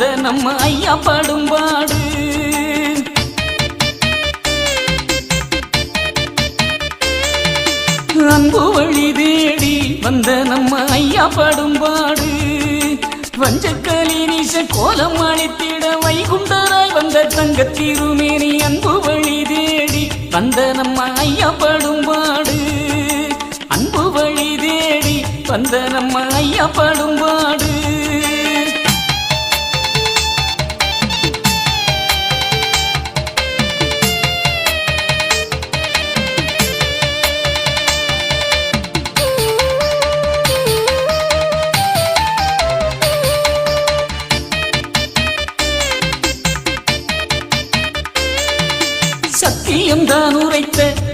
வந்த நம்ம ஐயா படும்பாடு அன்பு வழி தேடி வந்த நம்ம ஐயா படும்பாடு வஞ்சக்கலினிச கோலம் அளித்திட வைகுண்டராய் வந்த தங்க திருமேனி அன்பு வழி தேடி வந்த நம்ம ஐயா படும்பாடு அன்பு வழி தேடி வந்த நம்ம ஐயா படும்பாடு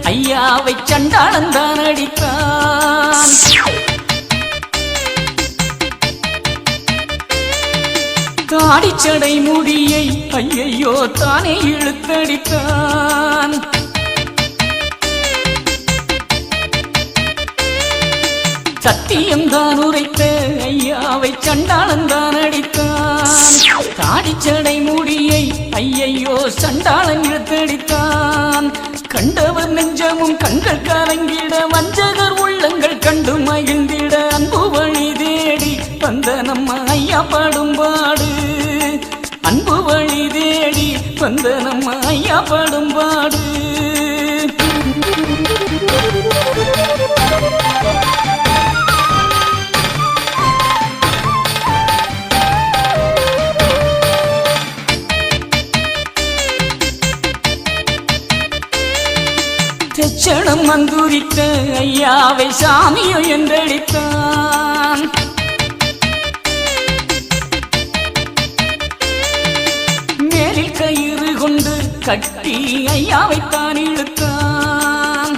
ஐயாவை சண்டாளன் தான் அடித்தான். தாடிச்சடை முடியை ஐயையோ தானே இழுத்தடித்தான் சத்தியம் தான் உரைத்த ஐயாவை சண்டாளன் தான் அடித்தான். தாடிச்சடை முடியை ஐயையோ சண்டாளன் இழுத்தடித்தான் கண்டவர் நெஞ்சமும் கண்கள் கலங்கிட வஞ்சகர் உள்ளங்கள் கண்டு மகிழ்ந்திட அன்பு வழி தேடி வந்த நம்ம ஐயா பாடும் பாடு. அன்பு வழி தேடி வந்த நம்ம ஐயா பாடும் பாடு. தெச்சடம் மந்துரித்த ஐயாவை சாமியோ என்றடித்தான் மேலில் கயிறு கொண்டு கட்டி ஐயாவை தான் இழுத்தான்.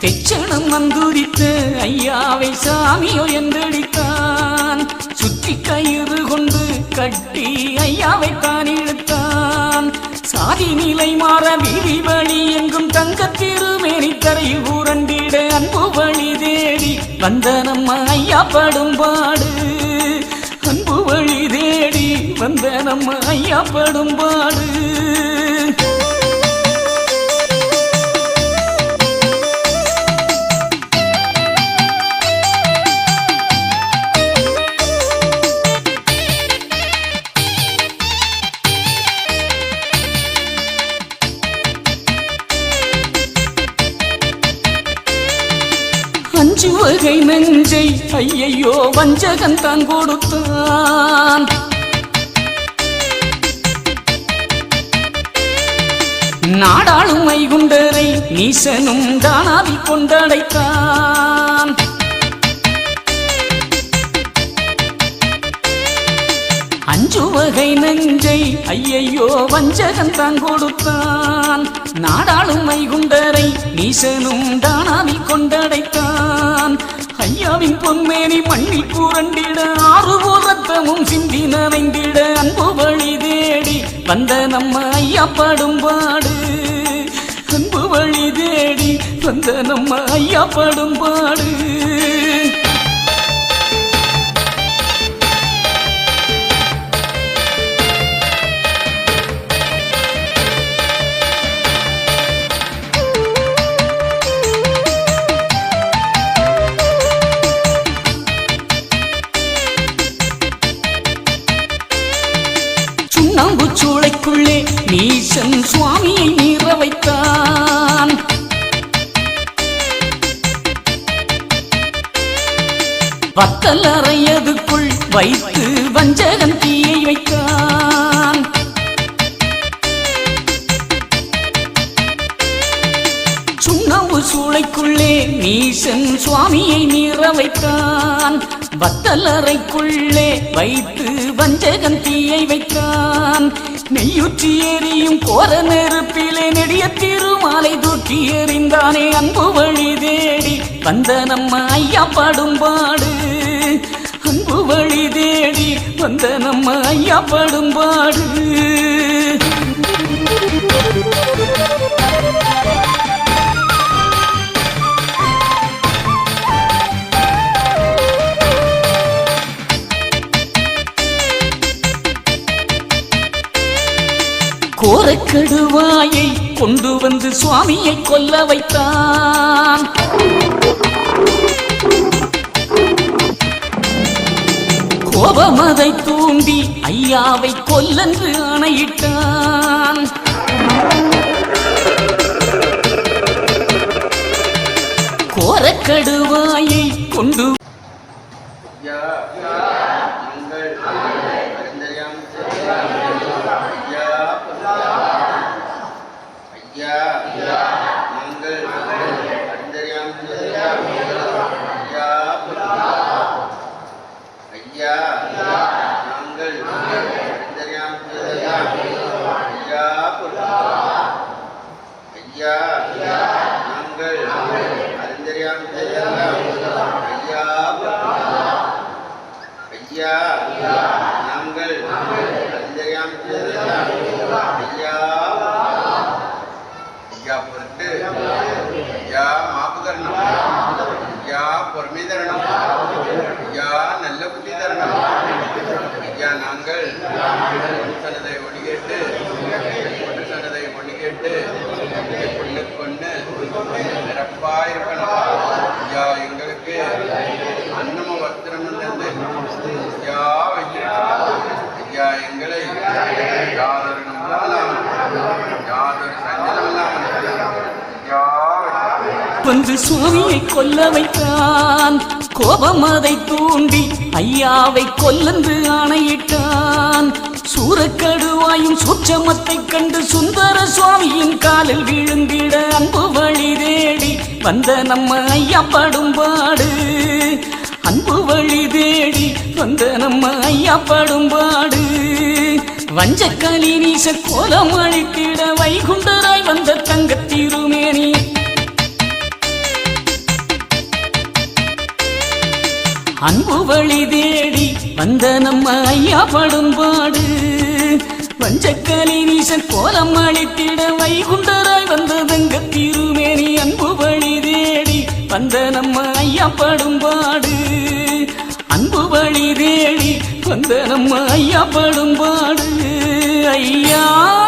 தெச்சனம் மந்துரித்து ஐயாவை சாமியோ என்றடித்தான் சுற்றி கயிறு கொண்டு கட்டி ஐயாவை தான் இழுத்தான். சாதி நிலை மாற வீதி வழி எங்கும் தங்க திருமேனி தரையில் ஊரண்டிட அன்பு வழி தேடி வந்த நம்ம ஐயா படும்பாடு அன்பு வழி தேடி வந்த நம்ம ஐயா படும்பாடு அஞ்சு ஐயையோ வஞ்சகன் தான் கொடுத்தான். நாடாளும் ஐகுண்டரை நீசனும் தானாவில் கொண்டடைத்தான். அஞ்சு வகை நெஞ்சை ஐயையோ வஞ்சகன் தான் கொடுத்தான். நாடாளும் வைகுண்டரை நீசனும் தானாவில் கொண்டடைத்தான். ஐயாவின் பொன்மேனி மண்ணில் கூரண்டிட ஆறு ரத்தமும் சிந்தி நனைந்திட அன்பு வழி தேடி வந்த நம்ம ஐயா படும்பாடு அன்பு வழி தேடி வந்த நம்ம ஐயா படும்பாடு சூளைக்குள்ளே நீசன் சுவாமியை நீர வைத்தான் வத்தல் அறையதுக்குள் வைத்து வஞ்சகன் தீயை வைத்தான். சுண்ணவு சூளைக்குள்ளே நீசன் சுவாமியை நீர வைத்தான் வத்தல் அறைக்குள்ளே வைத்து வஞ்சகன் தீயை வைத்தான். நெய்யுற்றி எரியும் கோர நெருப்பிலே நெடிய திருமாலை தூக்கி எறிந்தானே அன்பு வழி தேடி வந்த நம்ம ஐயா பாடும் பாடு. அன்பு வழி தேடி வந்த நம்ம ஐயா பாடும் பாடு. கடுவாயை கொண்டு வந்து சுவாமியை கொல்ல வைத்தான். கோபமதை தூண்டி ஐயாவை கொல்லென்று ஆணையிட்டான். கோரக்கடுவாயை கொண்டு ஐயா நீங்கள் அறிந்தறியாம் ஐயா ஐயா நீங்கள் அறிந்தறியாம் ஐயா இருக்கணும் ஐயா எங்களுக்கு அன்னமும் வஸ்திரமும் தந்து ஐயா ஐயா எங்களை யாதொரு யாதொரு சஞ்சலம் இல்லாமல் வந்து சுவாமியை கொல்ல வைத்தான். கோபம் அதை தூண்டி ஐயாவை கொல்லந்து ஆணையிட்டான். சூரக்கடுவாயும் சுற்றமத்தை கண்டு சுந்தர சுவாமியின் காலில் விழுந்திட அன்பு வழி தேடி வந்த நம்ம ஐயா படும்பாடு. அன்பு வழி தேடி வந்த நம்ம ஐயா படும்பாடு. வஞ்சக்கலி நீச கோலம் அழித்திட வைகுண்டராய் வந்த தங்கத்தில் அன்பு வழி தேடி வந்த நம்ம ஐயா படும்பாடு. வஞ்சக்கலி நீசன் கோலம் அழித்திட வைகுண்டராய் வந்ததங்க திருமேனி அன்பு வழி தேடி வந்த நம்ம ஐயா படும்பாடு. அன்பு வழி தேடி வந்த நம்ம ஐயா படும்பாடு. ஐயா!